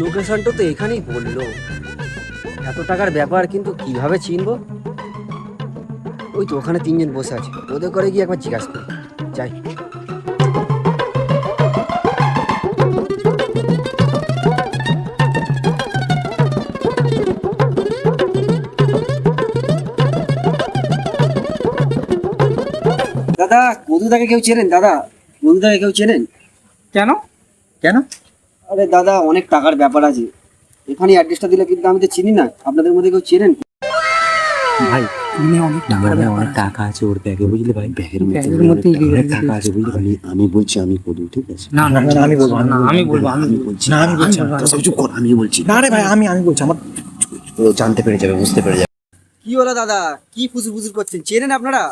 লোকেশনটা তো এখানেই বলল। এত টাকার ব্যাপার কিন্তু কীভাবে চিনবো? ওই তো ওখানে তিনজন বসে আছে। ওদের করে গিয়ে একবার জিজ্ঞাসা করি। যাই। দাদা কদুদাকে কেউ চেনেন? দাদা কদুদাকে কেউ চেনেন? কেন? কেন? আরে দাদা অনেক টাকার ব্যাপার আছে। এখানে অ্যাড্রেসটা দিলে কিন্তু আমি তো চিনি না। আপনাদের মধ্যে কেউ চেনেন? ভাই তুমি অনেক আমার ভাই অনেক টাকা আছে ওর ব্যাগে বুঝলি ভাই? ব্যাগের মধ্যে ব্যাগের অনেক টাকা আছে বুঝলি ভাই? আমি বলছি আমি কদু ঠিক আছে? না না না, আমি বলব না আমি বলব আমি আমি বলছি না আমি বলছি তোরা কর আমি বলছি। না রে ভাই আমি আমি বলছি আমার জানতে পেরে যাবে বুঝতে পেরে যাবে। কি হলো দাদা? কি ফুসু ফুসু করছেন? চেনেন আপনারা?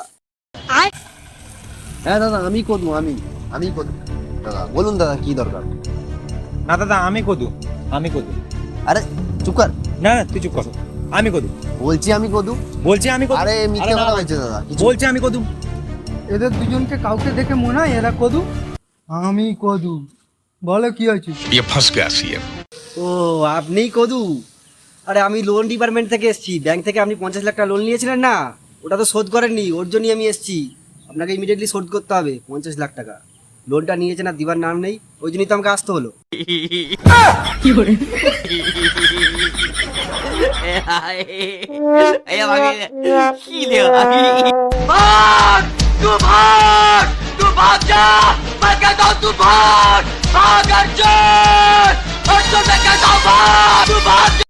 হ্যাঁ দাদা আমি করবো আমি আমি করবো দাদা বলুন দাদা কি দরকার না দাদা আমি কদু আমি কদু আরে চুপ কর না না তুই চুপ কর আমি কদু বলছি আমি কদু বলছি আমি কদু আরে মিথ্যে আরে না, কথা না। বলছে দাদা কিছু বলছি আমি কদু এদের দুজনকে কাউকে দেখে মনে হয় এরা কদু আমি কদু বলো কি হয়েছে ये फंस गया सीएम ও আপনিই কদু আরে আমি লোন ডিপার্টমেন্ট থেকে এসেছি ব্যাংক থেকে আপনি পঞ্চাশ লাখ টাকা লোন নিয়েছিলেন না ওটা তো শোধ করেননি ওর জন্যই আমি এসেছি আপনাকে ইমিডিয়েটলি শোধ করতে হবে পঞ্চাশ লাখ টাকা। লোনটা নিয়েছেন আর দিবার নাম নেই ওই জন্যই তো আমাকে আসতে হলো। भाग